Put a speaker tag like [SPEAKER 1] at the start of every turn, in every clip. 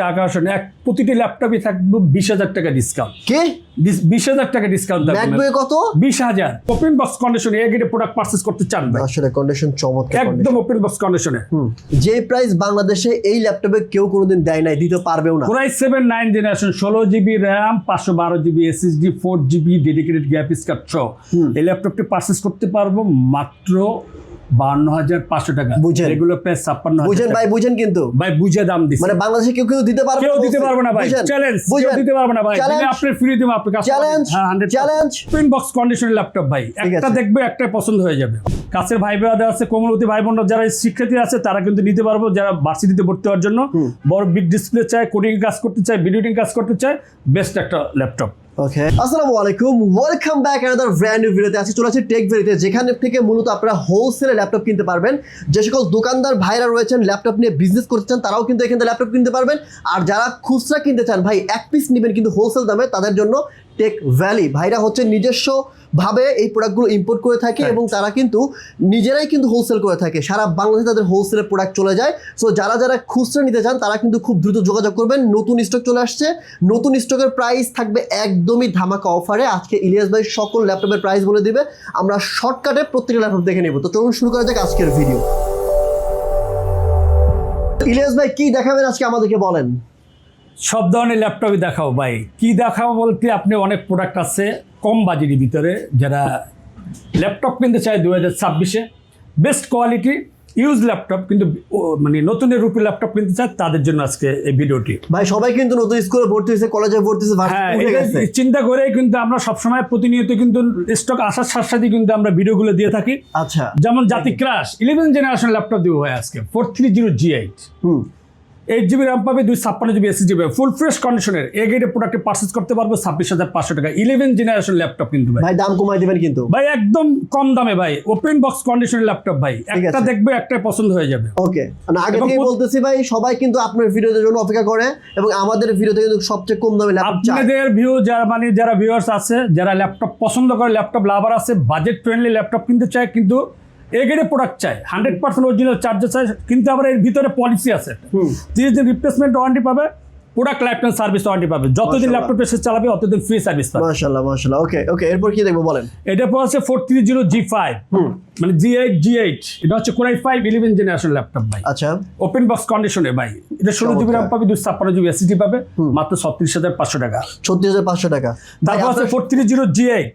[SPEAKER 1] আকর্ষণ এক প্রতিটি ল্যাপটপই থাকবে বিশ হাজার টাকা ডিসকাউন্ট
[SPEAKER 2] কে?
[SPEAKER 1] বিশ হাজার টাকা ডিসকাউন্ট
[SPEAKER 2] ম্যাকবুকে কত?
[SPEAKER 1] বিশ হাজার। ওপেন বক্স কন্ডিশনে এ গ্রেডের প্রোডাক্ট পারচেস করতে চান
[SPEAKER 2] আসলে কন্ডিশন চমৎকার
[SPEAKER 1] একদম ওপেন বক্স কন্ডিশনে
[SPEAKER 2] যে প্রাইস বাংলাদেশে এই ল্যাপটপে কেউ কোনোদিন দেয় নাই দিতে পারবেও না।
[SPEAKER 1] Core i seven nine generation ষোলো জিবি র্যাম পাঁচশো বারো GB SSD four GB dedicated graphics card সহ। এই ল্যাপটপটি পারচেস করতে পারব মাত্র বান্ন হাজার পাঁচশো টাকা।
[SPEAKER 2] বুঝেন।
[SPEAKER 1] এগুলো প্রায় ছাপ্পান্ন
[SPEAKER 2] বুঝেন ভাই বুঝেন কিন্তু।
[SPEAKER 1] ভাই বুঝে দাম দিচ্ছে
[SPEAKER 2] মানে বাংলাদেশে কেউ কেউ দিতে পারবে
[SPEAKER 1] কেউ দিতে পারবে না ভাই? চ্যালেঞ্জ
[SPEAKER 2] বুঝেন?
[SPEAKER 1] দিতে পারবে না ভাই? আপনি ফ্রি দিব আপনি কাছে
[SPEAKER 2] Challenge?
[SPEAKER 1] হ্যাঁ হান্ড্রেড বক্স কন্ডিশনের ল্যাপটপ ভাই। একটা দেখবে একটাই পছন্দ হয়ে যাবে। কাছের ভাই বোনেরা আছে কোমলবতী ভাই বোনরা যারা শিক্ষার্থী আছে তারা কিন্তু নিতে পারব যারা ভার্সিটিতে ভর্তি হওয়ার জন্য। বড় বিগ ডিসপ্লে চায় কোডিং কাজ করতে চায় ভিডিওটিং কাজ করতে চায় বেস্ট একটা ল্যাপটপ
[SPEAKER 2] ওকে আসসালামু আলাইকুম। Welcome back another brand new ভিডিওতে আজকে চলে আসছে টেক ভেরিতে যেখান থেকে মূলত আপনারা হোলসেলে ল্যাপটপ কিনতে পারবেন। যে সকল দোকানদার ভাইরা রয়েছেন ল্যাপটপ নিয়ে বিজনেস করতে চান, তারাও কিন্তু এখান ল্যাপটপ কিনতে পারবেন। আর যারা খুচরা কিনতে চান, ভাই, এক পিস নেবেন কিন্তু হোলসেল দামে, তাদের জন্য টেক ভ্যালি ভাইরা হচ্ছে নিজস্ব ভাবে এই প্রোডাক্টগুলো ইম্পোর্ট করে থাকে এবং তারা কিন্তু নিজেরাই কিন্তু হোলসেল করে থাকে। সারা বাংলাদেশে তাদের হোলসেলের প্রোডাক্ট চলে যায়। সো যারা যারা খুচরা নিতে চান তারা কিন্তু খুব দ্রুত যোগাযোগ করবেন। নতুন স্টক চলে আসছে। নতুন স্টকের প্রাইস থাকবে একদমই ধামাকা অফারে আজকে ইলিয়াস ভাই সকল ল্যাপটপের প্রাইস বলে দিবে। আমরা শর্টকাটে প্রত্যেকটা ল্যাপটপ দেখে নেব। তো চলুন শুরু করা যাক আজকের ভিডিও ইলিয়াস ভাই কি দেখাবেন আজকে আমাদেরকে বলেন?
[SPEAKER 1] সব ধরনের ল্যাপটপই দেখাও ভাই। কি দেখাও বলতে আপনি অনেক প্রোডাক্ট আছে। কম বাজেটের ভিতরে যারা ল্যাপটপ কিনতে চায় দু হাজার ছাব্বিশে বেস্ট কোয়ালিটি ইউজ ল্যাপটপ কিন্তু মানে নতুনের রূপে ল্যাপটপ কিনতে চায় তাদের জন্য আজকে এই ভিডিওটি।
[SPEAKER 2] ভাই সবাই কিন্তু নতুন স্কুলে ভর্তি হয়েছে কলেজে ভর্তি হয়েছে
[SPEAKER 1] হ্যাঁ চিন্তা করেই কিন্তু আমরা সবসময় প্রতিনিয়ত কিন্তু স্টক আসার সাথে সাথে কিন্তু আমরা ভিডিওগুলো দিয়ে থাকি।
[SPEAKER 2] আচ্ছা।
[SPEAKER 1] যেমন জাতি ক্রাশ ইলেভেন জেনারেশন ল্যাপটপ দিব ভাই আজকে four three zero G eight
[SPEAKER 2] হুম।
[SPEAKER 1] এইট জিবি র্যাম পাবে দুই ছাপ্পান্ন জিবি এসি জিবি ফুল ফ্রেশ কন্ডিশনের এ গ্রেডের প্রোডাক্টে পারচেস করতে পারব ছাব্বিশ হাজার পাঁচশো টাকা। ইলেভেন জেনারেশন ল্যাপটপ কিন্তু ভাই।
[SPEAKER 2] দাম কমাই দিবেন কিন্তু।
[SPEAKER 1] ভাই একদম কম দামে ভাই। ওপেন বক্স কন্ডিশনের ল্যাপটপ ভাই। একটা দেখবে একটাই পছন্দ হয়ে যাবে।
[SPEAKER 2] ওকে মানে আগে থেকে বলতেছি ভাই সবাই কিন্তু আপনার ভিডিওর জন্য অপেক্ষা করে এবং আমাদের ভিডিওতে কিন্তু সবচেয়ে কম দামে ল্যাপটপ চায়।
[SPEAKER 1] আপনাদের ভিউ যারা মানে যারা ভিউয়ার্স আছে যারা ল্যাপটপ পছন্দ করে ল্যাপটপ লাভার আছে বাজেট ফ্রেন্ডলি ল্যাপটপ কিনতে চায় কিন্তু এ গ্রেডের প্রোডাক্ট চায় হান্ড্রেড পার্সেন্ট অরিজিনাল চার্জার চায় কিন্তু আবার এর ভিতরে পলিসি আছে। তিরিশ দিন রিপ্লেসমেন্ট ওয়ারেন্টি পাবে product life time service warranty পাবে। যতদিন ল্যাপটপ এসে চালাবে অতদিন ফ্রি সার্ভিস পাবে।
[SPEAKER 2] মাশাআল্লাহ মাশাআল্লাহ। ওকে ওকে এরপর কি দেখব বলেন?
[SPEAKER 1] এটা পর আছে four three zero G five
[SPEAKER 2] হুম।
[SPEAKER 1] মানে জি এইট জি এইট এটা হচ্ছে core i five eleven generation laptop ভাই।
[SPEAKER 2] আচ্ছা।
[SPEAKER 1] ওপেন বক্স কন্ডিশনে ভাই। এটা ষোলো জিবি র্যাম পাবে দুশো ছাপ্পান্ন জিবি এসিডি পাবে মাত্র ছত্রিশ হাজার পাঁচশো টাকা।
[SPEAKER 2] ছত্রিশ হাজার পাঁচশো টাকা।
[SPEAKER 1] তারপর আছে
[SPEAKER 2] আপনার-
[SPEAKER 1] four three zero G eight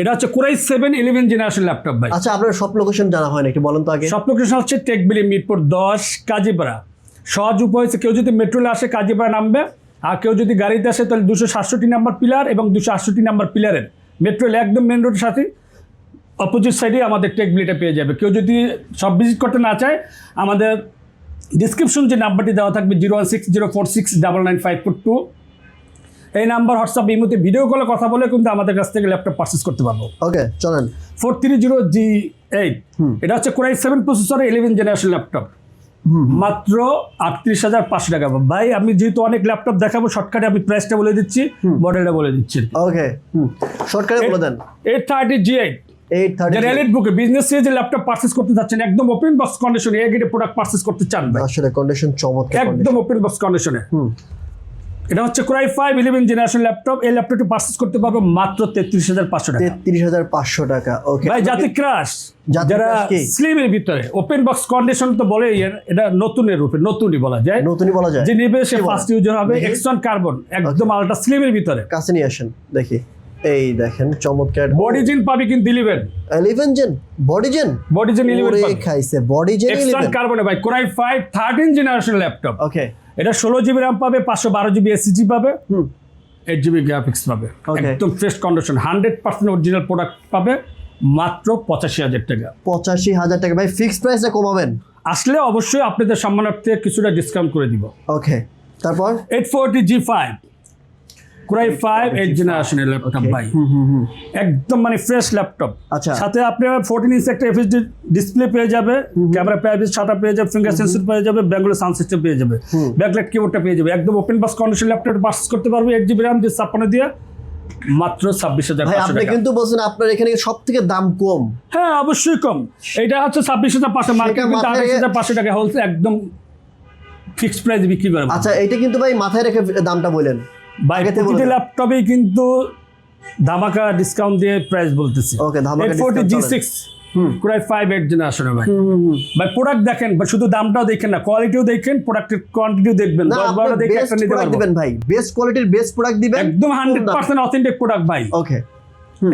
[SPEAKER 1] এটা হচ্ছে core i seven eleven generation laptop ভাই।
[SPEAKER 2] আচ্ছা আপনার সব লোকেশন জানা হয় না একটু বলেন তো আগে?
[SPEAKER 1] সব লোকেশন হচ্ছে টেকবিলি মিরপুর দশ কাজীপাড়া। সহজ উপায় হচ্ছে কেউ যদি মেট্রোলে আসে কাজীপাড়া নামবে আর কেউ যদি গাড়িতে আসে তাহলে দুশো সাতষট্টি নাম্বার পিলার এবং দুশো আটষট্টি নাম্বার পিলারের মেট্রোল একদম মেন রোডের সাথে অপোজিট সাইডে আমাদের টেকবিলিটা পেয়ে যাবে। কেউ যদি সব ভিজিট করতে না চায় আমাদের ডিসক্রিপশন যে নাম্বারটি দেওয়া থাকবে zero one six zero four six double nine five four two. এই নাম্বার হোয়াটসঅ্যাপ এই মুহূর্তে ভিডিও কলে কথা বলে কিন্তু আমাদের কাছ থেকে ল্যাপটপ পারচেস করতে পারব।
[SPEAKER 2] ওকে চলেন।
[SPEAKER 1] Four three zero G eight এটা হচ্ছে core i seven processor eleven generation laptop মাত্র আটত্রিশ হাজার পাঁচশো টাকা। ভাই আমি যেহেতু অনেক ল্যাপটপ দেখাবো শর্টকাটে আমি প্রাইসটা বলে দিচ্ছি মডেলটা বলে দিচ্ছি।
[SPEAKER 2] ওকে শর্টকাটে বলে দেন।
[SPEAKER 1] এইট থার্টি জি এইট যারা এলিট বুকে বিজনেস সিরিজের ল্যাপটপ পারচেস করতে যাচ্ছেন একদম ওপেন বক্স কন্ডিশনে এ গ্রেডের প্রোডাক্ট পারচেস করতে চান ভাই।
[SPEAKER 2] আসলে কন্ডিশন চমৎকার
[SPEAKER 1] একদম ওপেন বক্স কন্ডিশনে এটা হচ্ছে core i five eleven generation laptop এই ল্যাপটপটি পারচেস করতে পারব মাত্র তেত্রিশ হাজার পাঁচশো টাকা।
[SPEAKER 2] তেত্রিশ হাজার পাঁচশো টাকা ওকে
[SPEAKER 1] ভাই জাতি ক্রাশ যারা? স্লিমের ভিতরে ওপেন বক্স কন্ডিশন তো বলে এটা নতুনের রূপে নতুনই বলা যায়।
[SPEAKER 2] নতুনই বলা যায়।
[SPEAKER 1] যে নেবে সে ফার্স্ট ইউজার হবে। এক্সট্রন কার্বন একদম আলট্রা স্লিমের ভিতরে।
[SPEAKER 2] কাছে নিয়ে আসেন দেখি। এই দেখেন চমৎকার।
[SPEAKER 1] বডি জিন পাবি কিন্তু eleven
[SPEAKER 2] eleven gen body gen
[SPEAKER 1] body gen eleven
[SPEAKER 2] খাইছে বডি জেন ইলেভেন
[SPEAKER 1] কার্বনে ভাই core i five thirteen generation laptop
[SPEAKER 2] okay
[SPEAKER 1] এটা ষোলো জিবি র্যাম পাবে পাঁচশো বারো জিবি এসিজি পাবে।
[SPEAKER 2] হুম।
[SPEAKER 1] এইট জিবি গ্রাফিক্স পাবে. একদম fresh condition hundred percent original product পাবে মাত্র পঁচাশি হাজার টাকা।
[SPEAKER 2] পঁচাশি হাজার টাকা। ভাই ফিক্সড প্রাইসে কমাবেন?
[SPEAKER 1] আসলে অবশ্যই আপনাদের সম্মানার্থে কিছুটা ডিসকাউন্ট করে দিব।
[SPEAKER 2] ওকে তারপর?
[SPEAKER 1] Eight forty G five core i five eight জেনারেশনের ল্যাপটপ ভাই। একদম মানে ফ্রেশ ল্যাপটপ
[SPEAKER 2] আচ্ছা।
[SPEAKER 1] সাথে আপনি ফোরটিন ইঞ্চ একটা এফএসডি ডিসপ্লে পেয়ে যাবে ক্যামেরা পেয়ে যাবে শাটা পেয়ে যাবে ফিঙ্গার সেন্সর পেয়ে যাবে ব্যাঙ্গুলো সাউন্ড সিস্টেম পেয়ে যাবে ব্যাকলাইট কিবোর্ডটা পেয়ে যাবে। একদম open box condition laptop purchase করতে পারবে এইট জিবি র্যাম যে ছাপ্পান্ন দিয়ে মাত্র ছাব্বিশ হাজার
[SPEAKER 2] আপনি কিন্তু বলছেন আপনার এখানে সব থেকে দাম কম।
[SPEAKER 1] হ্যাঁ অবশ্যই কম। এটা হচ্ছে ছাব্বিশ হাজার পাঁচশো মার্কেট আঠাশ হাজার পাঁচশো টাকা হোলসেল একদম ফিক্সড প্রাইসে বিক্রি করে।
[SPEAKER 2] আচ্ছা এইটা কিন্তু ভাই মাথায় রেখে দামটা বললেন
[SPEAKER 1] ভাই প্রতিটি। ল্যাপটপেই কিন্তু ধামাকা ডিসকাউন্ট দিয়ে প্রাইস বলতেছি।
[SPEAKER 2] Okay, ধামাকা
[SPEAKER 1] forty G six. Five eight জেনারেশনের ভাই। ভাই প্রোডাক্ট দেখেন বা শুধু দামটাও দেখেন না কোয়ালিটিও দেখেন প্রোডাক্টের কোয়ান্টিটিও দেখবেন। দশ বারোটা দেখে একটা নিতে
[SPEAKER 2] প্রোডাক্ট ভাই। বেস্ট কোয়ালিটির বেস্ট প্রোডাক্ট দিবেন
[SPEAKER 1] একদম হান্ড্রেড পার্সেন্ট অথেন্টিক প্রোডাক্ট ভাই।
[SPEAKER 2] ওকে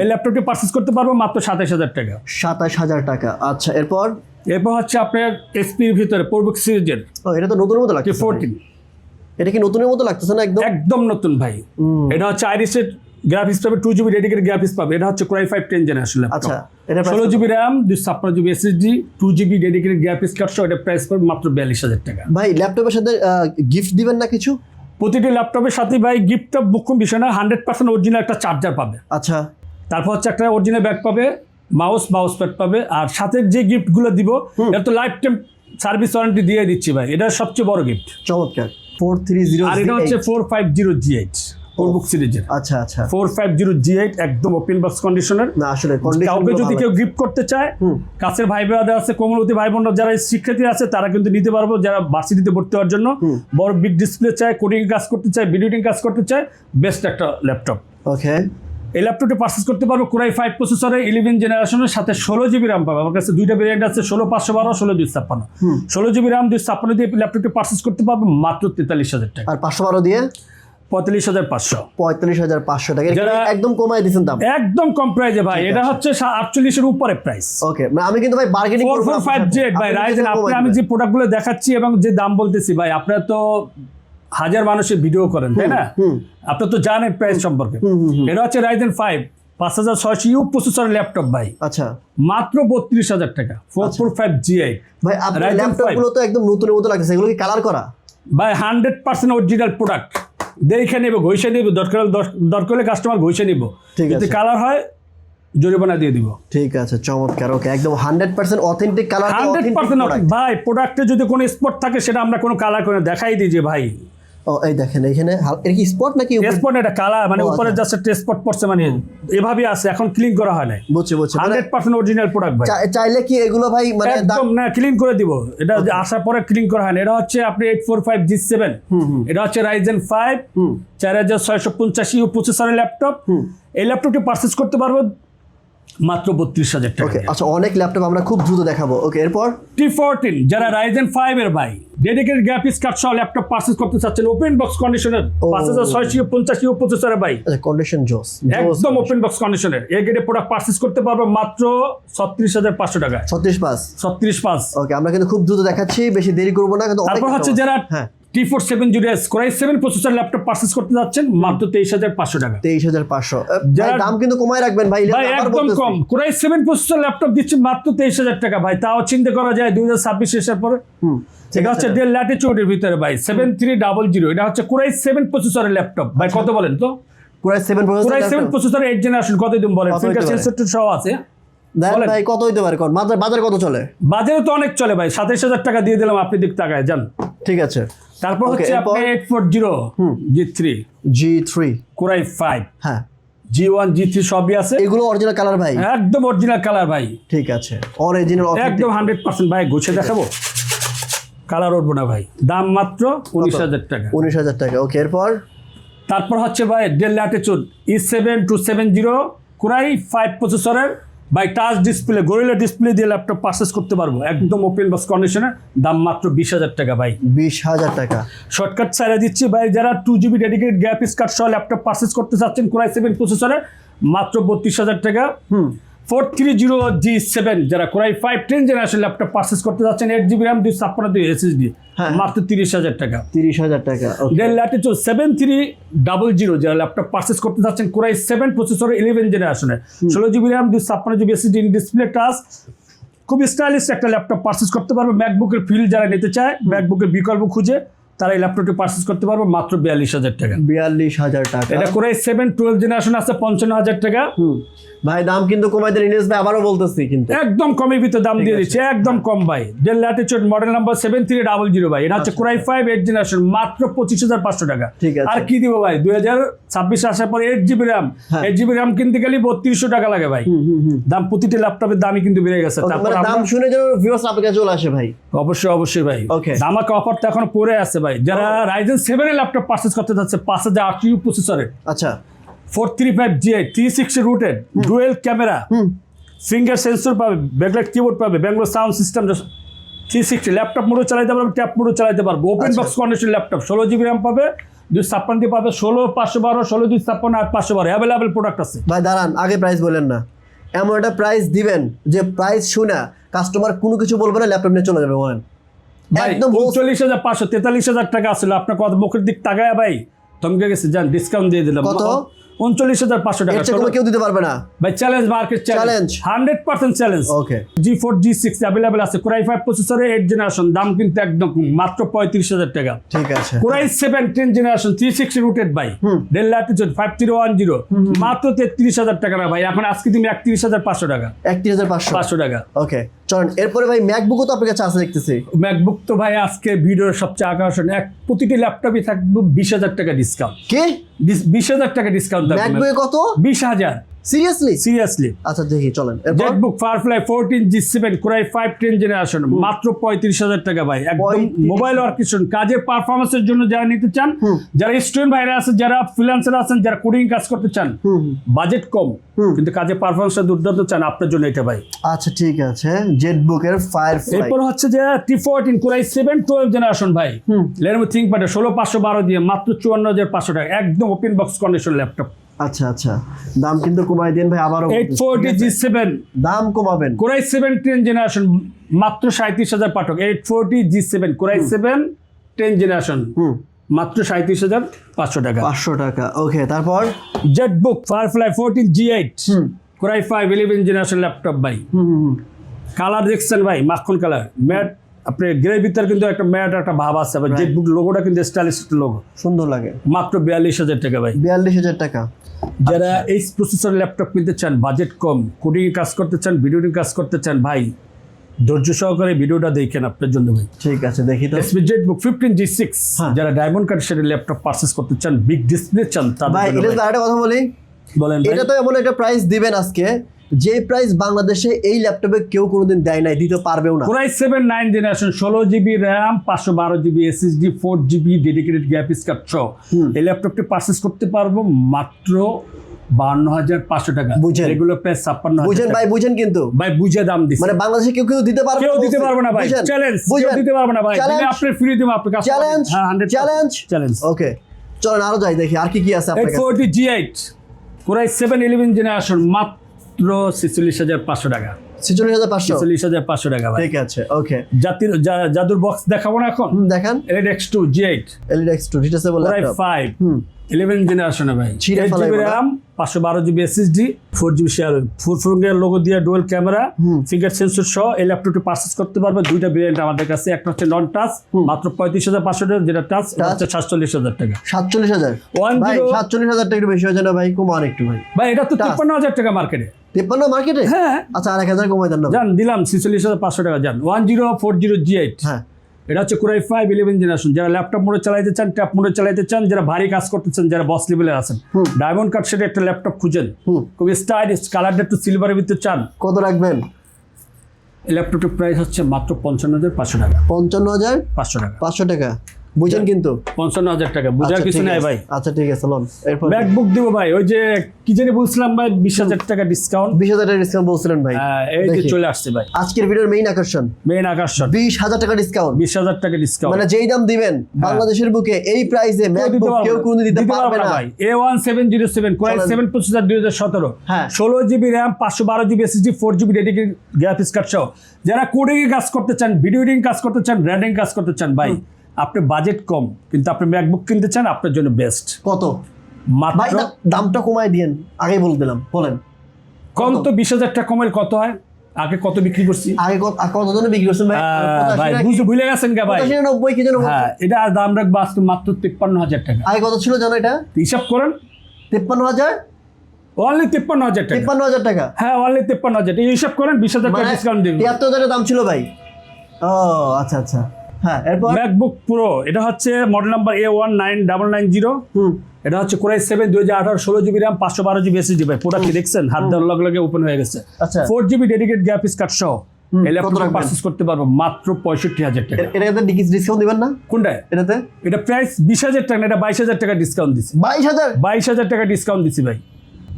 [SPEAKER 1] এই ল্যাপটপটি পারচেস করতে পারব মাত্র সাতাশ হাজার টাকা।
[SPEAKER 2] সাতাশ হাজার টাকা। আচ্ছা এরপর?
[SPEAKER 1] এরপর হচ্ছে আপনার এসপির ভিতরে পূর্বক সিরিজের
[SPEAKER 2] এটা তো নতুনের মতো লাগছে
[SPEAKER 1] ফোরটিন
[SPEAKER 2] এটা কি নতুনের মতো লাগতেছে না একদম?
[SPEAKER 1] একদম নতুন ভাই। এটা হচ্ছে আইরিসের গ্রাফিক্স পাবে টু জিবি ডেডিকেটেড গ্রাফিক্স পাবে। এটা হচ্ছে ক্রাই ফাইভ টেন জেনারেশন
[SPEAKER 2] আচ্ছা এটা
[SPEAKER 1] ষোলো জিবি র্যাম দুশো ছাপ্পান্ন GB SSD two GB dedicated graphics card সহ এটা প্রাইস পাবে মাত্র বিয়াল্লিশ হাজার টাকা।
[SPEAKER 2] ভাই ল্যাপটপের সাথে গিফট দিবেন না কিছু?
[SPEAKER 1] প্রতিটি ল্যাপটপের সাথে ভাই গিফটটা মুখ্য বিষয় না হান্ড্রেড পার্সেন্ট অরিজিনাল একটা চার্জার পাবে।
[SPEAKER 2] আচ্ছা।
[SPEAKER 1] তারপর হচ্ছে একটা অরিজিনাল ব্যাগ পাবে মাউস মাউস প্যাড পাবে আর সাথে যে গিফটগুলো দিব এটা তো লাইফ টাইম সার্ভিস ওয়ারেন্টি দিয়ে দিচ্ছি ভাই। এটা সবচেয়ে বড় গিফট
[SPEAKER 2] চমৎকার। ফোর থ্রি জিরো
[SPEAKER 1] আর এটা হচ্ছে four five zero G eight ProBook সিরিজের
[SPEAKER 2] আচ্ছা আচ্ছা।
[SPEAKER 1] Four five zero G eight একদম ওপেন বক্স কন্ডিশনের
[SPEAKER 2] না আসলে
[SPEAKER 1] কাউকে যদি কেউ গিফট করতে চায় কাছের ভাই বোনাদের আছে কোমলবতী ভাই বোনরা যারা শিক্ষার্থী আছে তারা কিন্তু নিতে পারব যারা ভার্সিটিতে ভর্তি হওয়ার জন্য। বড় বিগ ডিসপ্লে চায় কোডিং কাজ করতে চায় ভিডিওটিং কাজ করতে চায় বেস্ট একটা ল্যাপটপ
[SPEAKER 2] ওকে
[SPEAKER 1] এই ল্যাপটপটি পারচেস করতে পারব কোরাই ফাইভ প্রসেসরে ইলেভেন জেনারেশনের সাথে ষোলো জিবি র্যাম পাবে। আমার কাছে দুইটা ভেরিয়েন্ট আছে ষোলো পাঁচশো বারো ষোলো দুই ছাপ্পান্ন। ষোলো জিবি র্যাম দুই ছাপ্পান্ন দিয়ে ল্যাপটপটি পারচেস করতে পারব মাত্র তেতাল্লিশ হাজার টাকা।
[SPEAKER 2] আর পাঁচশো বারো দিয়ে?
[SPEAKER 1] পঁয়তাল্লিশ হাজার পাঁচশো।
[SPEAKER 2] পঁয়তাল্লিশ হাজার পাঁচশো টাকা। একদম কমায় দিচ্ছেন দাম?
[SPEAKER 1] একদম কম প্রাইজে ভাই। এটা হচ্ছে আটচল্লিশের উপরে প্রাইস
[SPEAKER 2] ওকে আমি কিন্তু ভাই bargaining
[SPEAKER 1] four four five Z ভাই রাইজেন আপনি আমি যে প্রোডাক্টগুলো দেখাচ্ছি এবং যে দাম বলতেছি ভাই আপনারা তো হাজার মানুষের ভিডিও করেন তাই না? আপনি তো জানেন প্রাইস সম্পর্কে। এটা হচ্ছে রাইজেন ফাইভ পাঁচ হাজার ছয়শো ইউ প্রসেসর ল্যাপটপ ভাই।
[SPEAKER 2] আচ্ছা।
[SPEAKER 1] মাত্র বত্রিশ হাজার টাকা four four five G I
[SPEAKER 2] ভাই আপনার
[SPEAKER 1] Ryzen
[SPEAKER 2] ল্যাপটপগুলো তো একদম নতুনের মতো লাগছে এগুলো কি কালার করা?
[SPEAKER 1] ভাই হান্ড্রেড পার্সেন্ট অরিজিনাল প্রোডাক্ট দেখে নেব ঘষে নেব দরকার দরকার হলে কাস্টমার ঘষে নিব। যদি। কালার হয় জরিমানা দিয়ে দিব।
[SPEAKER 2] ঠিক আছে চমৎকার ওকে একদম hundred percent authentic colour
[SPEAKER 1] hundred percent ভাই প্রোডাক্টে যদি কোনো স্পট থাকে সেটা আমরা কোনো কালার করে দেখাই দিই যে ভাই
[SPEAKER 2] ও এই দেখেন এখানে এটা কি স্পট নাকি উপরে?
[SPEAKER 1] স্পট এটা কালার মানে উপরে। জাস্ট একটা স্পট পড়ছে মানে এভাবে আছে এখন ক্লিন করা হয় না
[SPEAKER 2] বুঝছি বুঝছি মানে
[SPEAKER 1] হান্ড্রেড পার্সেন্ট অরিজিনাল প্রোডাক্ট ভাই।
[SPEAKER 2] চাইলে কি এগুলো ভাই মানে
[SPEAKER 1] একদম না ক্লিন করে দিব। এটা আসার পরে ক্লিন করা হয় না। এটা হচ্ছে আপনি eight four five G seven
[SPEAKER 2] হুম, হুম।
[SPEAKER 1] এটা হচ্ছে চার হাজার ছয়শো পঞ্চাশি প্রসেসরের ল্যাপটপ এই ল্যাপটপটি পারচেস করতে পারব মাত্র বত্রিশ হাজার টাকা
[SPEAKER 2] আচ্ছা অনেক ল্যাপটপ আমরা খুব দ্রুত দেখাবো। ওকে এরপর?
[SPEAKER 1] টি ফোরটিন যারা রাইজেন ফাইভ এর ভাই ডেডিকেটেড গ্রাফিক্স কার্ড সহ ল্যাপটপ পারচেস করতে চাচ্ছেন ওপেন বক্স কন্ডিশনের। পাঁচ হাজার ছয়শো পঞ্চাশি প্রসেসরের ভাই।
[SPEAKER 2] আচ্ছা কন্ডিশন জোস
[SPEAKER 1] একদম ওপেন বক্স কন্ডিশনের এই গেটে প্রোডাক্ট পারচেস করতে পারব মাত্র ছত্রিশ হাজার পাঁচশো টাকা
[SPEAKER 2] ছত্রিশ পাস
[SPEAKER 1] ছত্রিশ পাঁচ।
[SPEAKER 2] ওকে আমরা কিন্তু খুব দ্রুত দেখাচ্ছি বেশি দেরি করব না কিন্তু
[SPEAKER 1] তারপর হচ্ছে যারা
[SPEAKER 2] হ্যাঁ।
[SPEAKER 1] T four seven zero S core i seven processor laptop purchase করতে যাচ্ছেন মাত্র তেইশ হাজার পাঁচশো টাকা।
[SPEAKER 2] তেইশ হাজার পাঁচশো। দাম কিন্তু কমায় রাখবেন ভাই
[SPEAKER 1] ভাই একদম কম। Core i seven processor laptop দিচ্ছে মাত্র তেইশ হাজার টাকা ভাই তাও চিন্তা করা যায় দুই হাজার ছাব্বিশ শেষের পরে। এটা হচ্ছে ডেল ল্যাটিচিউডের ভিতরে ভাই সেভেন থ্রি ডাবল জিরো এটা হচ্ছে কোরাই সেভেন প্রসেসরের ল্যাপটপ ভাই। কত বলেন তো?
[SPEAKER 2] পুরাই seven
[SPEAKER 1] core i seven processor eight generation কত দিন বলেন? ফিঙ্গার? সেন্সর সহ আছে।
[SPEAKER 2] ভাই কত হইতে পারে বাজার বাজার কত চলে?
[SPEAKER 1] বাজারে তো অনেক চলে ভাই সাতাইশ হাজার টাকা দিয়ে দিলাম আপনি দিক টাকায় যান।
[SPEAKER 2] ঠিক আছে।
[SPEAKER 1] তারপর হচ্ছে আপনি
[SPEAKER 2] এরপর?
[SPEAKER 1] Eight four zero G three
[SPEAKER 2] G three
[SPEAKER 1] core i five
[SPEAKER 2] হ্যাঁ।
[SPEAKER 1] জি ওয়ান জি থ্রি সবই আছে।
[SPEAKER 2] এগুলো অরিজিনাল কালার ভাই।
[SPEAKER 1] একদম অরিজিনাল কালার ভাই।
[SPEAKER 2] ঠিক আছে। অরিজিনাল
[SPEAKER 1] একদম হান্ড্রেড পার্সেন্ট ভাই গুছে দেখাবো। কালার উঠবো না ভাই। দাম মাত্র উনিশ হাজার টাকা।
[SPEAKER 2] উনিশ হাজার টাকা। ওকে এরপর?
[SPEAKER 1] তারপর হচ্ছে ভাই Dell Latitude E seven two seven zero core i five প্রসেসরের by touch display Gorilla display দিয়ে ল্যাপটপ পারচেস করতে পারব। একদম ওপেন বক্স কন্ডিশনের দাম মাত্র বিশ হাজার টাকা ভাই।
[SPEAKER 2] বিশ হাজার টাকা।
[SPEAKER 1] শর্টকাট সাইডে দিচ্ছি ভাই যারা টু জিবি ডেডিকেটেড গ্যাপ স্কার্ট সহ ল্যাপটপ পারচেস করতে চাচ্ছেন কুরাই সেভেন প্রসেসরে মাত্র বত্রিশ হাজার টাকা।
[SPEAKER 2] হুম।
[SPEAKER 1] Four three zero G seven যারা core i five ten generation laptop purchase করতে যাচ্ছেন এইট জিবি র্যাম দুই ছাপ্পান্ন দুই এসএসডি
[SPEAKER 2] হ্যাঁ।
[SPEAKER 1] মাত্র তিরিশ হাজার টাকা।
[SPEAKER 2] তিরিশ হাজার টাকা
[SPEAKER 1] Dell Latitude seven three double zero যারা ল্যাপটপ পারচেস করতে যাচ্ছেন কোরাই সেভেন প্রসেসর ইলেভেন জেনারেশনের ষোলো জিবি র্যাম দুই ছাপ্পান্ন জিবি এসএসডি ডিসপ্লে টাচ খুব স্টাইলিশ একটা ল্যাপটপ পারচেস করতে পারবে। ম্যাকবুকের ফিল যারা নিতে চায় ম্যাকবুকের বিকল্প খুঁজে। তারা এই ল্যাপটপটি পারচেস করতে পারবে মাত্র বিয়াল্লিশ হাজার টাকা।
[SPEAKER 2] বিয়াল্লিশ হাজার টাকা।
[SPEAKER 1] এটা করে সেভেন টুয়েলভ জেনারেশন আছে পঞ্চান্ন হাজার টাকা।
[SPEAKER 2] ভাই দাম কিন্তু কমাই দেন ইনিস ভাই আবারও বলতেছি কিন্তু।
[SPEAKER 1] একদম কমের ভিতর দাম দিয়ে দিচ্ছে একদম কম ভাই। Dell Latitude model number seven three double zero ভাই। এটা হচ্ছে কোরাই ফাইভ এইট জেনারেশন মাত্র পঁচিশ হাজার পাঁচশো টাকা।
[SPEAKER 2] ঠিক আছে।
[SPEAKER 1] আর কি দিব ভাই? দুই হাজার ছাব্বিশ আসার পর eight GB RAM. Eight GB RAM কিনতে গেলে বত্রিশশো টাকা লাগে ভাই। দাম প্রতিটি ল্যাপটপের দামই কিন্তু বেড়ে গেছে। তারপর
[SPEAKER 2] মানে দাম শুনে যেন ভিউয়ার্স আপনার কাছে চলে আসে ভাই।
[SPEAKER 1] অবশ্যই অবশ্যই ভাই।
[SPEAKER 2] ওকে।
[SPEAKER 1] আমাকে অফার তো এখন পরে আছে ভাই। যারা রাইজেন সেভেন এর ল্যাপটপ পারচেস করতে যাচ্ছে পাঁচ হাজার আট ইউ প্রসেসরের
[SPEAKER 2] আচ্ছা।
[SPEAKER 1] Four three five G I three sixty rotate dual camera finger sensor পাবে ব্যাকলাইট কিবোর্ড পাবে Bangalore sound system three sixty laptop মোডও চালাতে পারবে ট্যাপ মোডও চালাতে পারবে। ওপেন। বক্স কন্ডিশন ল্যাপটপ ষোলো জিবি র্যাম পাবে দুই ছাপ্পান্ন দিয়ে পাবে ষোলো পাঁচশো বারো ষোলো দুই ছাপ্পান্ন আট পাঁচশো বারো। অ্যাভেলেবেল প্রোডাক্ট আছে।
[SPEAKER 2] ভাই দাঁড়ান আগে প্রাইস বলেন না। এমন একটা প্রাইস দিবেন যে প্রাইস শুনে কাস্টমার কোনো কিছু বলবে না ল্যাপটপ নিয়ে চলে যাবে বলেন।
[SPEAKER 1] ভাই
[SPEAKER 2] একদম wholesale-
[SPEAKER 1] হাজার পাঁচশো তেতাল্লিশ হাজার টাকা আসলে আপনার কত মুখের দিক তাকায় ভাই থমকে গেছে যান ডিসকাউন্ট দিয়ে দিলাম।
[SPEAKER 2] কত?
[SPEAKER 1] উনচল্লিশ হাজার পাঁচশো টাকা
[SPEAKER 2] এর চেয়ে কমে কেউ দিতে পারবে না।
[SPEAKER 1] ভাই challenge market challenge hundred percent challenge
[SPEAKER 2] okay
[SPEAKER 1] G four G six available আছে। কোরাই ফাইভ প্রসেসরের এইট জেনারেশন দাম কিন্তু একদম মাত্র পঁয়ত্রিশ হাজার টাকা।
[SPEAKER 2] ঠিক আছে।
[SPEAKER 1] Core i seven ten generation three sixty rotate by. Dell five zero one zero মাত্র তেত্রিশ হাজার টাকা না ভাই। এখন আজকে তুমি একত্রিশ হাজার পাঁচশো টাকা।
[SPEAKER 2] একত্রিশ হাজার পাঁচশো।
[SPEAKER 1] পাঁচশো টাকা।
[SPEAKER 2] ওকে চলেন এরপরে ভাই ম্যাকবুকও তো আপনার কাছে আছে দেখতেছি।
[SPEAKER 1] ম্যাকবুক তো ভাই আজকে ভিডিওর সবচেয়ে আকর্ষণ। এক প্রতিটি ল্যাপটপই থাকবে বিশ হাজার টাকা ডিসকাউন্ট
[SPEAKER 2] কে?
[SPEAKER 1] বিশ হাজার টাকা ডিসকাউন্ট থাকবে।
[SPEAKER 2] ম্যাকবুকে কত?
[SPEAKER 1] বিশ হাজার।
[SPEAKER 2] সিরিয়াসলি
[SPEAKER 1] সিরিয়াসলি
[SPEAKER 2] আচ্ছা দেখি চলেন।
[SPEAKER 1] ZBook Firefly fourteen G seven core i five ten generation মাত্র পঁয়ত্রিশ হাজার টাকা ভাই। একদম
[SPEAKER 2] 35,000
[SPEAKER 1] মোবাইল ওয়ার্কেশন কাজের পারফরমেন্সের জন্য যারা নিতে চান যারা স্টুডেন্ট ভাইরা আছেন যারা ফ্রিল্যান্সার আছেন যারা কোডিং কাজ করতে চান। বাজেট কম। কিন্তু কাজের পারফরমেন্সটা দুর্দান্ত চান আপনার জন্য এটা ভাই।
[SPEAKER 2] আচ্ছা ঠিক আছে। জেটবুকের ফায়ার
[SPEAKER 1] এরপর হচ্ছে যে T fourteen core i seven twelve generation ভাই। লেনোভো থিঙ্ক ষোলো পাঁচশো বারো দিয়ে মাত্র চুয়ান্ন হাজার পাঁচশো টাকা। একদম ওপেন বক্স কন্ডিশন ল্যাপটপ
[SPEAKER 2] আচ্ছা আচ্ছা। দাম কিন্তু কমাই দেন ভাই আবারও
[SPEAKER 1] এইট ফোরটি জি সেভেন।
[SPEAKER 2] দাম কমাবেন।
[SPEAKER 1] কোরাই সেভেন টেন জেনারেশন মাত্র সাঁত্রিশ হাজার পাঠক। Eight forty G seven core i seven ten generation
[SPEAKER 2] হুম।
[SPEAKER 1] মাত্র সাঁত্রিশ হাজার পাঁচশো টাকা।
[SPEAKER 2] পাঁচশো টাকা ওকে তারপর?
[SPEAKER 1] ZBook Firefly fourteen G eight core i five eleven generation laptop ভাই। কালার দেখছেন ভাই মাখন কালার। ম্যাট আপনি গ্রে ভিতর কিন্তু একটা ম্যাট একটা ভাব আছে আবার জেট বুক লোগোটা কিন্তু স্টাইলিশ লোগো
[SPEAKER 2] সুন্দর লাগে।
[SPEAKER 1] মাত্র বিয়াল্লিশ হাজার টাকা ভাই।
[SPEAKER 2] বিয়াল্লিশ হাজার টাকা।
[SPEAKER 1] যারা এই প্রসেসর ল্যাপটপ কিনতে চান বাজেট কম কোডিং কাজ করতে চান ভিডিও কাজ করতে চান ভাই ধৈর্য সহকারে ভিডিওটা দেখেন আপনার জন্য ভাই।
[SPEAKER 2] ঠিক আছে দেখি তো।
[SPEAKER 1] SP ZBook fifteen G six. যারা ডায়মন্ড কার্ড সেটের ল্যাপটপ পারচেস করতে চান বিগ ডিসপ্লে চান তাদের
[SPEAKER 2] ভাই এটা
[SPEAKER 1] ভাই।
[SPEAKER 2] আরেকটা কথা বলি।
[SPEAKER 1] বলেন
[SPEAKER 2] এটা তো এমন একটা প্রাইস দিবেন আজকে। যে প্রাইস বাংলাদেশে এই ল্যাপটপে কেউ কোনোদিন দেয় নাই দিতে পারবেও না।
[SPEAKER 1] Core i seven nine generation ষোলো জিবি র্যাম পাঁচশো বারো GB SSD four GB dedicated graphics card সহ। এই ল্যাপটপটি পারচেস করতে পারব মাত্র বান্ন হাজার পাঁচশো টাকা।
[SPEAKER 2] বুঝেন।
[SPEAKER 1] রেগুলার প্রাইস ছাপ্পান্ন
[SPEAKER 2] বুঝেন ভাই বুঝেন কিন্তু।
[SPEAKER 1] ভাই বুঝে দাম দিচ্ছে
[SPEAKER 2] মানে বাংলাদেশে কেউ কেউ দিতে পারবে
[SPEAKER 1] কেউ দিতে পারবে না ভাই? চ্যালেঞ্জ কেউ দিতে পারবে না ভাই। আপনি ফ্রি দিব আপনি
[SPEAKER 2] চ্যালেঞ্জ চ্যালেঞ্জ
[SPEAKER 1] চ্যালেঞ্জ
[SPEAKER 2] ওকে চলেন আরও যাই দেখি আর কি কি আছে আপনার
[SPEAKER 1] এইট
[SPEAKER 2] কাছে
[SPEAKER 1] forty G eight core i seven eleven generation মাত্র ছেচল্লিশ হাজার পাঁচশো টাকা।
[SPEAKER 2] ছেচল্লিশ হাজার পাঁচশো?
[SPEAKER 1] ছেচল্লিশ হাজার পাঁচশো টাকা
[SPEAKER 2] ঠিক আছে ওকে
[SPEAKER 1] জাতির জাদুর বক্স দেখাবো না এখন?
[SPEAKER 2] দেখান।
[SPEAKER 1] X two G eight
[SPEAKER 2] LED X two detachable
[SPEAKER 1] five eleven জেনারেশনে ভাই।
[SPEAKER 2] ছিঁড়ে
[SPEAKER 1] জিবি র্যাম পাঁচশো বারো GB SSD four GB share four logo দিয়ে ডুয়েল ক্যামেরা। ফিঙ্গার সেন্সর সহ এই ল্যাপটপটি পারচেস করতে পারবে। দুইটা ভেরিয়েন্ট আমাদের কাছে একটা হচ্ছে নন টাচ মাত্র পঁয়ত্রিশ হাজার পাঁচশো টাকা যেটা টাচ হচ্ছে সাতচল্লিশ হাজার টাকা।
[SPEAKER 2] সাতচল্লিশ হাজার।
[SPEAKER 1] ওয়ান
[SPEAKER 2] ভাই সাতচল্লিশ হাজার টাকা একটু বেশি হয়েছে না ভাই? কমান একটু ভাই।
[SPEAKER 1] ভাই এটা তো? তিপ্পান্ন হাজার টাকা মার্কেটে
[SPEAKER 2] তেপ্পান্ন মার্কেটে?
[SPEAKER 1] হ্যাঁ।
[SPEAKER 2] আচ্ছা আর এক হাজার কমাই দেন না।
[SPEAKER 1] যান দিলাম ছিচল্লিশ হাজার পাঁচশো টাকা যান one zero four zero G eight.
[SPEAKER 2] হ্যাঁ।
[SPEAKER 1] এটা হচ্ছে core i five eleven generation যারা ল্যাপটপ মোডে চালাইতে চান ট্যাপ মোডে চালাইতে চান যারা ভারী কাজ করতে চান যারা বস লেভেলে আছেন। ডায়মন্ড কার্ড সেটা একটা ল্যাপটপ খুঁজেন। খুবই স্টাইলিশ কালারটা একটু সিলভারের ভিতরে চান।
[SPEAKER 2] কত রাখবেন?
[SPEAKER 1] এই ল্যাপটপটির প্রাইস হচ্ছে মাত্র পঞ্চান্ন হাজার পাঁচশো টাকা।
[SPEAKER 2] পঞ্চান্ন হাজার
[SPEAKER 1] পাঁচশো টাকা।
[SPEAKER 2] পাঁচশো টাকা। বুঝেন কিন্তু।
[SPEAKER 1] পঞ্চান্ন হাজার টাকা। বুঝার
[SPEAKER 2] আচ্ছা,
[SPEAKER 1] কিছু নাই ভাই।
[SPEAKER 2] আচ্ছা ঠিক আছে লোন। এরপর
[SPEAKER 1] ম্যাকবুক দিব ভাই। ওই যে কি জানি বলছিলাম ভাই বিশ হাজার টাকা ডিসকাউন্ট
[SPEAKER 2] বিশ হাজার টাকা ডিসকাউন্ট বলছিলেন ভাই।
[SPEAKER 1] এই যে চলে আসছে ভাই।
[SPEAKER 2] আজকের ভিডিওর মেইন আকর্ষণ।
[SPEAKER 1] মেইন আকর্ষণ।
[SPEAKER 2] বিশ হাজার টাকা ডিসকাউন্ট
[SPEAKER 1] বিশ হাজার টাকা ডিসকাউন্ট
[SPEAKER 2] মানে যেই দাম দিবেন বাংলাদেশের বুকে এই প্রাইসে ম্যাকবুক কেউ কোনো দিতে পারবে না।
[SPEAKER 1] ভাই। A one seven zero seven core i seven processor দুই হাজার সতেরো।
[SPEAKER 2] হ্যাঁ।
[SPEAKER 1] ষোলো জিবি র্যাম পাঁচশো বারো GB SSD four GB dedicate graphics card সহ। যারা কোডিং এ কাজ করতে চান ভিডিও এডিটিং কাজ করতে চান র্যাডিং কাজ করতে চান ভাই। আপনি বাজেট কম কিন্তু আপনি ম্যাকবুক কিনতে চান আপনার জন্য বেস্ট
[SPEAKER 2] কত? ভাই
[SPEAKER 1] মাত্র
[SPEAKER 2] দামটা কমায় দিয়েন আগে বলে দিলাম বলেন।
[SPEAKER 1] কম তো বিশ হাজার টাকা কমের কত হয়? আগে কত বিক্রি করছি?
[SPEAKER 2] আগে কত আ- কত জনে বিক্রি করছেন ভাই?
[SPEAKER 1] আহ, ভাই বুঝে ভুলে গেছেন কে ভাই।
[SPEAKER 2] পঁচাশি না নব্বই কি যেন বলছেন?
[SPEAKER 1] হ্যাঁ এটা দাম রাখব আজকে মাত্র তিপ্পান্ন হাজার টাকা।
[SPEAKER 2] আগে কত ছিল জানো এটা?
[SPEAKER 1] হিসাব করেন।
[SPEAKER 2] তিপ্পান্ন হাজার?
[SPEAKER 1] অনলি তিপ্পান্ন হাজার টাকা।
[SPEAKER 2] তিপ্পান্ন হাজার টাকা?
[SPEAKER 1] হ্যাঁ অনলি তিপ্পান্ন হাজার টাকা। হিসাব করেন বিশ হাজার টাকা
[SPEAKER 2] মানে
[SPEAKER 1] ডিসকাউন্ট দেবেন
[SPEAKER 2] তিয়াত্তর হাজারের দাম ছিল ভাই। ও আচ্ছা আচ্ছা। হ্যাঁ এরপর?
[SPEAKER 1] ম্যাকবুক প্রো এটা হচ্ছে model number A one nine double nine zero এটা হচ্ছে কোরাই সেভেন দুই হাজার আঠারো ষোলো জিবি র্যাম পাঁচশো বারো জিবি এসএসডি ভাই প্রোডাক্ট কি দেখছেন? হাত দেওয়ার লগে লগে ওপেন হয়ে গেছে।
[SPEAKER 2] আচ্ছা।
[SPEAKER 1] Four GB dedicate graphics card সহ। এই
[SPEAKER 2] কত
[SPEAKER 1] পারচেস করতে পারব মাত্র পঁয়ষট্টি হাজার টাকা।
[SPEAKER 2] এটাতে ডিসকাউন্ট দিবেন না?
[SPEAKER 1] কোনটায়?
[SPEAKER 2] এটাতে?
[SPEAKER 1] এটা প্রাইস বিশ হাজার টাকা এটা বাইশ হাজার টাকা ডিসকাউন্ট দিচ্ছি
[SPEAKER 2] বাইশ হাজার?
[SPEAKER 1] বাইশ হাজার টাকা ডিসকাউন্ট দিচ্ছি ভাই।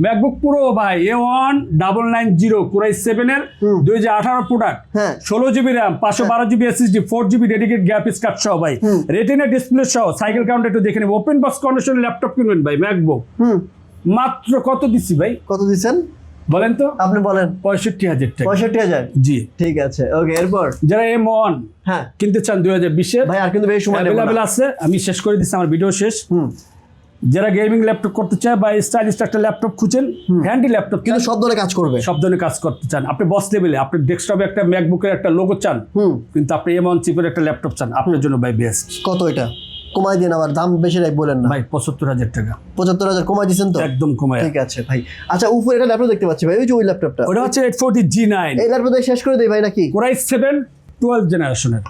[SPEAKER 1] ম্যাকবুক প্রো ভাই A one double nine zero core i সেভেনের। দুই হাজার আঠারো প্রোডাক্ট
[SPEAKER 2] হ্যাঁ।
[SPEAKER 1] ষোলো জিবি র্যাম পাঁচশো বারো GB SSD four GB dedicate graphics card সহ ভাই। রেটিনা ডিসপ্লে সহ সাইকেল কাউন্ট একটু দেখে নেব। ওপেন বক্স কন্ডিশন ল্যাপটপ কিনবেন ভাই ম্যাকবুক মাত্র কত দিচ্ছি ভাই?
[SPEAKER 2] কত দিচ্ছেন?
[SPEAKER 1] বলেন তো।
[SPEAKER 2] আপনি বলেন।
[SPEAKER 1] পঁয়ষট্টি হাজার টাকা।
[SPEAKER 2] পঁয়ষট্টি হাজার?
[SPEAKER 1] জি।
[SPEAKER 2] ঠিক আছে। ওকে এরপর?
[SPEAKER 1] যারা এম ওয়ান
[SPEAKER 2] হ্যাঁ।
[SPEAKER 1] কিনতে চান দুই হাজার বিশে
[SPEAKER 2] ভাই আর কিন্তু বেশি সময়
[SPEAKER 1] আছে। আমি শেষ করে দিচ্ছি আমার ভিডিও শেষ।
[SPEAKER 2] হুম।
[SPEAKER 1] যারা গেমিং ল্যাপটপ করতে চায় বা স্টাইলিশ একটা ল্যাপটপ খুঁজেন হ্যান্ডি ল্যাপটপ
[SPEAKER 2] কিন্তু সব ধরনের কাজ করবে।
[SPEAKER 1] সব ধরনের কাজ করতে চান। আপনি বস লেভেলে আপনি ডেস্কটপে একটা ম্যাকবুকের একটা লোগো চান কিন্তু আপনি এম ওয়ান চিপের একটা ল্যাপটপ চান আপনার জন্য ভাই বেস্ট
[SPEAKER 2] কত এটা? কমাই দিন আবার দাম বেশি রাখ বলেন না।
[SPEAKER 1] ভাই পঁচাত্তর হাজার টাকা।
[SPEAKER 2] পঁচাত্তর হাজার কমাই দিচ্ছেন তো?
[SPEAKER 1] একদম কমে
[SPEAKER 2] ঠিক আছে ভাই। আচ্ছা উপরে একটা ল্যাপটপ দেখতে পাচ্ছি ভাই ওই যে ওই ল্যাপটপটা
[SPEAKER 1] ওটা হচ্ছে এইট ফোরটি জি নাইন
[SPEAKER 2] এই ল্যাপটপ শেষ করে দেই ভাই নাকি?
[SPEAKER 1] কোরাই সেভেন টুয়েলভ জেনারেশনের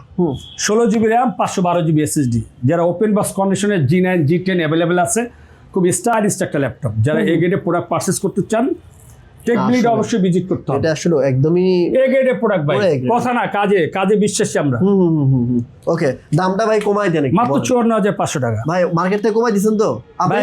[SPEAKER 1] ষোলো জিবি র্যাম পাঁচশো বারো জিবি এসএসডি যারা ওপেন বক্স কন্ডিশনের G nine G ten available আছে খুব স্টাইলিশ একটা ল্যাপটপ যারা এ গ্রেডে প্রোডাক্ট পারচেস করতে চান টেক বিলিড অবশ্যই ভিজিট করতে হবে।
[SPEAKER 2] এটা আসলে একদমই
[SPEAKER 1] এ গ্রেডে প্রোডাক্ট ভাই। কথা না কাজে কাজে বিশ্বাসী আমরা।
[SPEAKER 2] হুম হুম হুম। ওকে দামটা ভাই কমাই দেন
[SPEAKER 1] মাত্র। চুয়ান্ন হাজার পাঁচশো টাকা।
[SPEAKER 2] ভাই মার্কেট থেকে কমাই দিচ্ছেন তো? আপনি।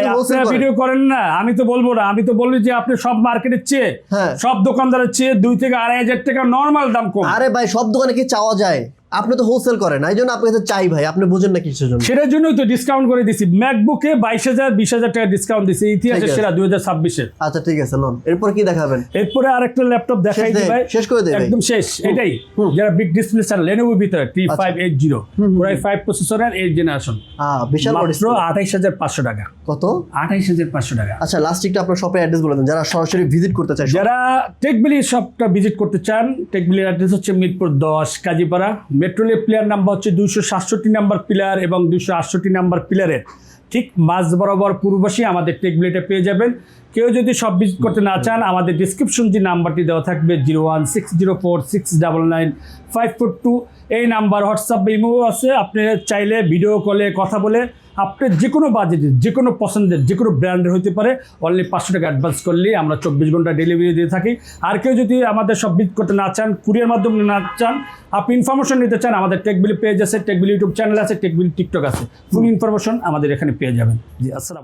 [SPEAKER 1] ভিডিও করেন। না আমি তো বলব না আমি তো বললি যে আপনি সব মার্কেটের চেয়ে
[SPEAKER 2] হ্যাঁ।
[SPEAKER 1] সব দোকানদারের চেয়ে দুই থেকে আড়াই হাজার টাকা নর্মাল দাম কম।
[SPEAKER 2] আরে ভাই সব দোকানে কি চাওয়া যায়? আপনি তো হোলসেল করেন এই জন্য আপনার কাছে চাই ভাই আপনি বুঝেন না কিসের জন্য।
[SPEAKER 1] সেটার জন্যই তো ডিসকাউন্ট করে দিছি। ম্যাকবুকে বাইশ হাজার বিশ হাজার টাকা ডিসকাউন্ট দিছি ইতিহাসের সেরা দুই হাজার ছাব্বিশের।
[SPEAKER 2] আচ্ছা ঠিক আছে লন এরপর কি দেখাবেন?
[SPEAKER 1] এরপরে আরেকটা ল্যাপটপ দেখাই দিই ভাই।
[SPEAKER 2] শেষ করে দে ভাই।
[SPEAKER 1] একদম শেষ এটাই। যারা বিগ ডিসপ্লে চান লেনোভোর ভিতরে টি ফাইভ এইট জিরো
[SPEAKER 2] হুম,
[SPEAKER 1] ফাইভ প্রসেসরের এইট জেনারেশন
[SPEAKER 2] বিশাল
[SPEAKER 1] মাত্র আঠাইশ হাজার পাঁচশো টাকা।
[SPEAKER 2] কত?
[SPEAKER 1] আঠাইশ হাজার পাঁচশো টাকা।
[SPEAKER 2] আচ্ছা লাস্টিকটা আপনার শপের অ্যাড্রেস বলে দেন। যারা সরাসরি ভিজিট করতে চায়
[SPEAKER 1] যারা টেকবিলি শপটা ভিজিট করতে চান টেকবিলির অ্যাড্রেস হচ্ছে মিরপুর দশ কাজীপাড়া। মেট্রোলে প্লেয়ার নাম্বার হচ্ছে দুইশো সাতষট্টি নাম্বার পিলার এবং দুইশো আটষট্টি নাম্বার পিলারের ঠিক মাঝ বরাবর পূর্বশী আমাদের টেকবিলিটা পেয়ে যাবেন। কেউ যদি সব ভিজিট করতে না চান, আমাদের ডিসক্রিপশন যে নাম্বারটি দেওয়া থাকবে zero one six zero four six double nine five four two এই নাম্বার হোয়াটসঅ্যাপ ইমো আছে, আপনি চাইলে ভিডিও কলে কথা বলে আপনি যে কোনো বাজেটের যে কোনো পছন্দের যে কোনো ব্র্যান্ডের হতে পারে অনলি পাঁচশো টাকা অ্যাডভান্স করলে আমরা চব্বিশ ঘণ্টা ডেলিভারি দিয়ে থাকি। আর কেউ যদি আমাদের সব বিট করতে না চান কুরিয়ার মাধ্যমে না চান আপনি ইনফরমেশন নিতে চান আমাদের টেকবিলি পেজ আছে টেকবিলি ইউটিউব চ্যানেল আছে টেকবিলি টিকটক আছে। ফুল ইনফরমেশন আমাদের এখানে পেয়ে যাবেন। জি আসসালাম